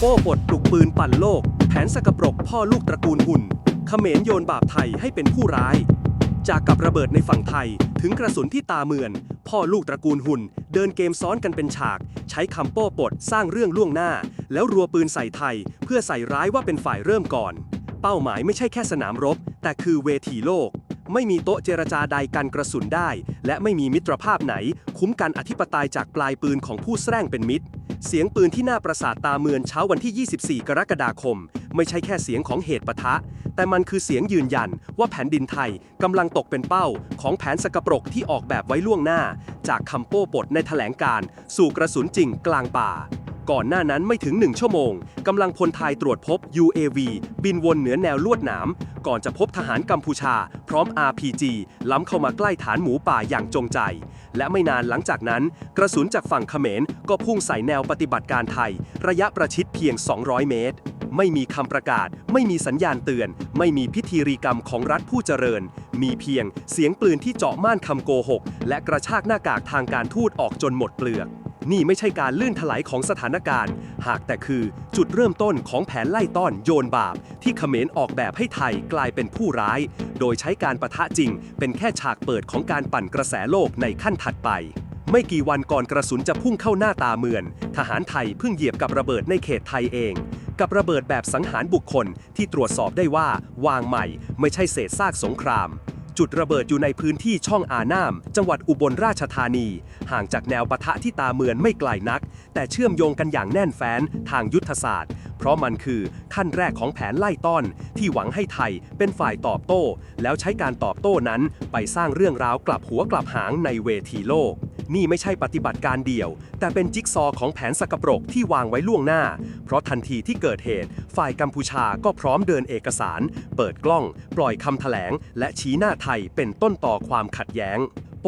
โป้ปลดปลุกปืนปั่นโลก แผนสกปรกพ่อลูกตระกูลหุ่นเขมรโยนบาปไทยให้เป็นผู้ร้าย จากกับระเบิดในฝั่งไทยถึงกระสุนที่ตาเมือน พ่อลูกตระกูลหุ่น เดินเกมซ้อนกันเป็นฉาก ใช้คำโป้ปดสร้างเรื่องล่วงหน้า แล้วรัวปืนใส่ไทย เพื่อใส่ร้ายว่าเป็นฝ่ายเริ่มก่อน เป้าหมายไม่ใช่แค่สนามรบ แต่คือเวทีโลก ไม่มีโต๊ะเจรจาใดกันกระสุนได้ และไม่มีมิตรภาพไหน คุ้มกันอธิปไตยจากปลายปืนของผู้แสร้งเป็นมิตร เสียงปืนที่หน้าปราสาทตาเมือนเช้าวันที่ 24 กรกฎาคม ไม่ใช่แค่เสียงของเหตุปะทะ แต่มันคือเสียงยืนยันว่าแผ่นดินไทยกำลังตกเป็นเป้าของแผนสกปรกที่ออกแบบไว้ล่วงหน้า จากคำโป้ปดในแถลงการ สู่กระสุนจริงกลางป่า ก่อนหน้านั้นไม่ถึง 1 ชั่วโมง กำลังพลไทยตรวจพบ UAV บินวนเหนือแนวลวดหนาม ก่อนจะพบทหารกัมพูชา พร้อม RPG ล้ำเข้ามาใกล้ฐานหมูป่าอย่างจงใจ และไม่นานหลังจากนั้น กระสุนจากฝั่งเขมรก็พุ่งใส่แนวปฏิบัติการไทย ระยะประชิดเพียง 200 เมตร ไม่มีคำประกาศ ไม่มีสัญญาณเตือน ไม่มีพิธีรีกรรมของรัฐผู้เจริญ มีเพียงเสียงปืนที่เจาะม่านคำโกหก และกระชากหน้ากากทางการทูตออกจนหมดเปลือก นี่ไม่ใช่การลื่นถลายของสถานการณ์ หากแต่คือจุดเริ่มต้นของแผนไล่ต้อนโยนบาป ที่เขมรออกแบบให้ไทยกลายเป็นผู้ร้าย โดยใช้การประทะจริง เป็นแค่ฉากเปิดของการปั่นกระแสโลกในขั้นถัดไป ไม่กี่วันก่อนกระสุนจะพุ่งเข้าหน้าตาเมือน ทหารไทยเพิ่งเหยียบกับระเบิดในเขตไทยเองกับระเบิดแบบสังหารบุคคลที่ตรวจสอบได้ว่าวางใหม่ ไม่ใช่เศษซากสงคราม จุดระเบิดอยู่ในพื้นที่ช่องอาน้ำจังหวัดอุบลราชธานี ห่างจากแนวปะทะที่ตาเมือนไม่ไกลนัก แต่เชื่อมโยงกันอย่างแน่นแฟ้นทางยุทธศาสตร์เพราะมันคือขั้นแรกของแผนไล่ต้อน ที่หวังให้ไทยเป็นฝ่ายตอบโต้ แล้วใช้การตอบโต้นั้นไปสร้างเรื่องราวกลับหัวกลับหางในเวทีโลก นี่ไม่ใช่ปฏิบัติการเดี่ยว แต่เป็นจิ๊กซอของแผนสกปรกที่วางไว้ล่วงหน้า เพราะทันทีที่เกิดเหตุ ฝ่ายกัมพูชาก็พร้อมเดินเอกสาร เปิดกล้อง ปล่อยคำแถลง และชี้หน้าไทยเป็นต้นต่อความขัดแย้ง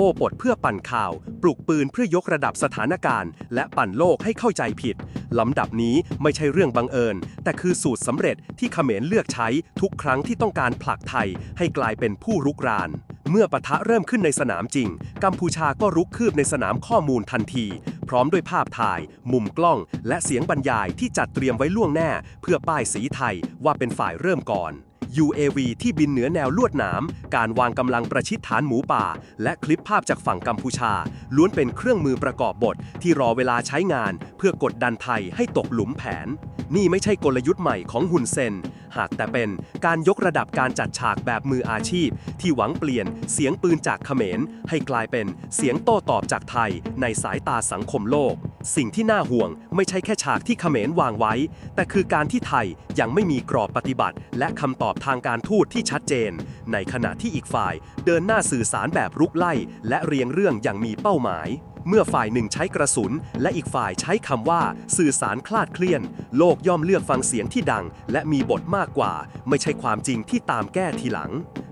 โป้ปดเพื่อปั่นข่าว ปลุกปืนเพื่อยกระดับสถานการณ์ และปั่นโลกให้เข้าใจผิด ลำดับนี้ไม่ใช่เรื่องบังเอิญ แต่คือสูตรสำเร็จที่เขมรเลือกใช้ทุกครั้งที่ต้องการผลักไทยให้กลายเป็นผู้รุกราน เมื่อปะทะเริ่มขึ้นในสนามจริง กัมพูชาก็รุกคืบในสนามข้อมูลทันที พร้อมด้วยภาพถ่าย มุมกล้อง และเสียงบรรยายที่จัดเตรียมไว้ล่วงหน้า เพื่อป้ายสีไทยว่าเป็นฝ่ายเริ่มก่อน UAV ที่บินเหนือแนวลวดหนาม การวางกำลังประชิดฐานหมูป่า และคลิปภาพจากฝั่งกัมพูชา ล้วนเป็นเครื่องมือประกอบบท ที่รอเวลาใช้งาน เพื่อกดดันไทยให้ตกหลุมแผน นี่ไม่ใช่กลยุทธ์ใหม่ของฮุนเซน หากแต่เป็นการยกระดับการจัดฉากแบบมืออาชีพ ที่หวังเปลี่ยนเสียงปืนจากเขมร ให้กลายเป็นเสียงโต้ตอบจากไทยในสายตาสังคมโลก สิ่งที่น่าห่วงไม่ใช่แค่ฉากที่เขมรวางไว้ แต่คือการที่ไทยยังไม่มีกรอบปฏิบัติ และคำตอบทางการทูตที่ชัดเจน ในขณะที่อีกฝ่ายเดินหน้าสื่อสารแบบรุกไล่ และเรียงเรื่องอย่างมีเป้าหมาย เมื่อฝ่ายหนึ่งใช้กระสุน และอีกฝ่ายใช้คำว่าสื่อสารคลาดเคลื่อน โลกย่อมเลือกฟังเสียงที่ดัง และมีบทมากกว่า ไม่ใช่ความจริงที่ตามแก้ทีหลัง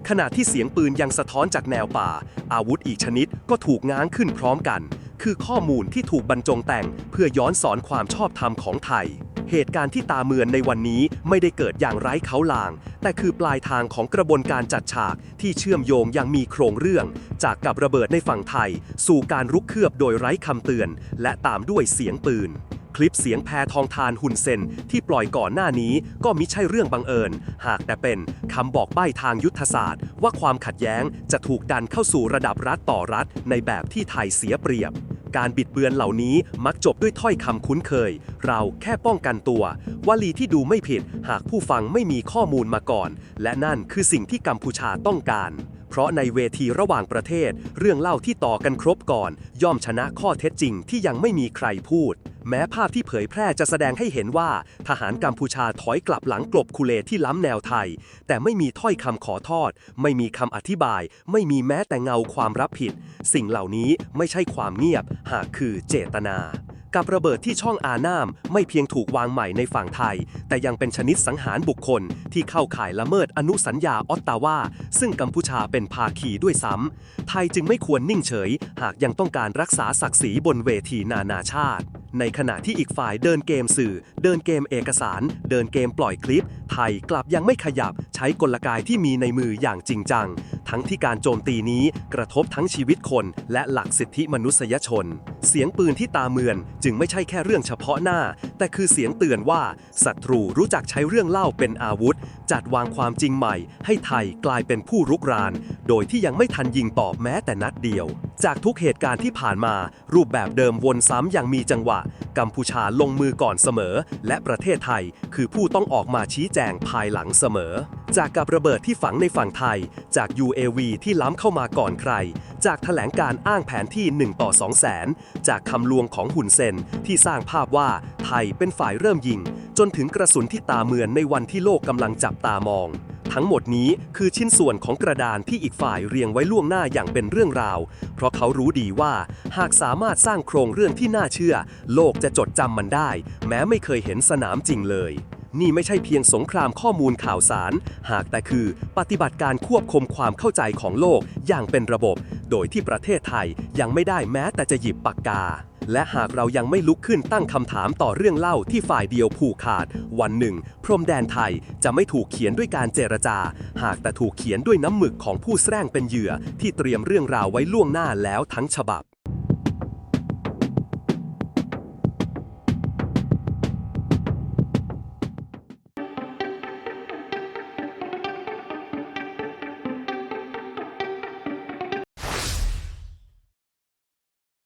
ขณะที่เสียงปืนยังสะท้อนจากแนวป่า อาวุธอีกชนิดก็ถูกง้างขึ้นพร้อมกัน คือข้อมูลที่ถูกบรรจงแต่งเพื่อย้อนสอนความชอบธรรมของไทย เหตุการณ์ที่ตาเมือนในวันนี้ไม่ได้เกิดอย่างไร้เขาลาง แต่คือปลายทางของกระบวนการจัดฉากที่เชื่อมโยงอย่างมีโครงเรื่อง จากกับระเบิดในฝั่งไทย สู่การรุกคืบโดยไร้คำเตือน และตามด้วยเสียงปืนคลิปเสียงแพทองทานหุ่นเซนที่ปล่อยก่อนหน้านี้ก็มิใช่เรื่องบังเอิญ หากแต่เป็นคำบอกใบ้ทางยุทธศาสตร์ ว่าความขัดแย้งจะถูกดันเข้าสู่ระดับรัฐต่อรัฐในแบบที่ไทยเสียเปรียบ การบิดเบือนเหล่านี้มักจบด้วยถ้อยคำคุ้นเคย เราแค่ป้องกันตัว วลีที่ดูไม่ผิดหากผู้ฟังไม่มีข้อมูลมาก่อน และนั่นคือสิ่งที่กัมพูชาต้องการ เพราะในเวทีระหว่างประเทศ เรื่องเล่าที่ต่อกันครบก่อน ย่อมชนะข้อเท็จจริงที่ยังไม่มีใครพูด แม้ภาพที่เผยแพร่จะแสดงให้เห็นว่า ทหารกัมพูชาถอยกลับหลังกลบคุเลที่ล้ำแนวไทย แต่ไม่มีถ้อยคำขอโทษไม่มีคำอธิบาย ไม่มีแม้แต่เงาความรับผิด สิ่งเหล่านี้ไม่ใช่ความเงียบ หากคือเจตนา กับระเบิดที่ช่องอาน้ำไม่เพียงถูกวางใหม่ในฝั่งไทย แต่ยังเป็นชนิดสังหารบุคคลที่เข้าข่ายละเมิดอนุสัญญาออตตาวาซึ่งกัมพูชาเป็นภาคีด้วยซ้ำ ไทยจึงไม่ควรนิ่งเฉย หากยังต้องการรักษาศักดิ์ศรีบนเวทีนานาชาติ ในขณะที่อีกฝ่ายเดินเกมสื่อ เดินเกมเอกสาร เดินเกมปล่อยคลิป ไทยกลับยังไม่ขยับใช้กลไกที่มีในมืออย่างจริงจัง ทั้งที่การโจมตีนี้กระทบทั้งชีวิตคนและหลักสิทธิมนุษยชน เสียงปืนที่ตาเมือนจึงไม่ใช่แค่เรื่องเฉพาะหน้า แต่คือเสียงเตือนว่าศัตรูรู้จักใช้เรื่องเล่าเป็นอาวุธ จัดวางความจริงใหม่ ให้ไทยกลายเป็นผู้รุกราน โดยที่ยังไม่ทันยิงตอบแม้แต่นัดเดียว จากทุกเหตุการณ์ที่ผ่านมา รูปแบบเดิมวนซ้ำอย่างมีจังหวะ กัมพูชาลงมือก่อนเสมอ และประเทศไทยคือผู้ต้องออกมาชี้แจงภายหลังเสมอ จากกับระเบิดที่ฝังในฝั่งไทย จาก UAV ที่ล้ำเข้ามาก่อนใครจากแถลงการอ้างแผนที่ 1 ต่อ2แสน จากคำลวงของหุ่นเซนที่สร้างภาพว่าไทยเป็นฝ่ายเริ่มยิง จนถึงกระสุนที่ตาเมือนในวันที่โลกกำลังจับตามอง ทั้งหมดนี้คือชิ้นส่วนของกระดานที่อีกฝ่ายเรียงไว้ล่วงหน้าอย่างเป็นเรื่องราว เพราะเขารู้ดีว่า หากสามารถสร้างโครงเรื่องที่น่าเชื่อ โลกจะจดจำมันได้ แม้ไม่เคยเห็นสนามจริงเลยนี่ไม่ใช่เพียงสงครามข้อมูลข่าวสาร หากแต่คือปฏิบัติการควบคุมความเข้าใจของโลกอย่างเป็นระบบ โดยที่ประเทศไทยยังไม่ได้แม้แต่จะหยิบปากกา และหากเรายังไม่ลุกขึ้นตั้งคำถามต่อเรื่องเล่าที่ฝ่ายเดียวผูกขาด วันหนึ่ง พรมแดนไทยจะไม่ถูกเขียนด้วยการเจรจา หากแต่ถูกเขียนด้วยน้ำหมึกของผู้แสร้งเป็นเหยื่อที่เตรียมเรื่องราวไว้ล่วงหน้าแล้วทั้งฉบับ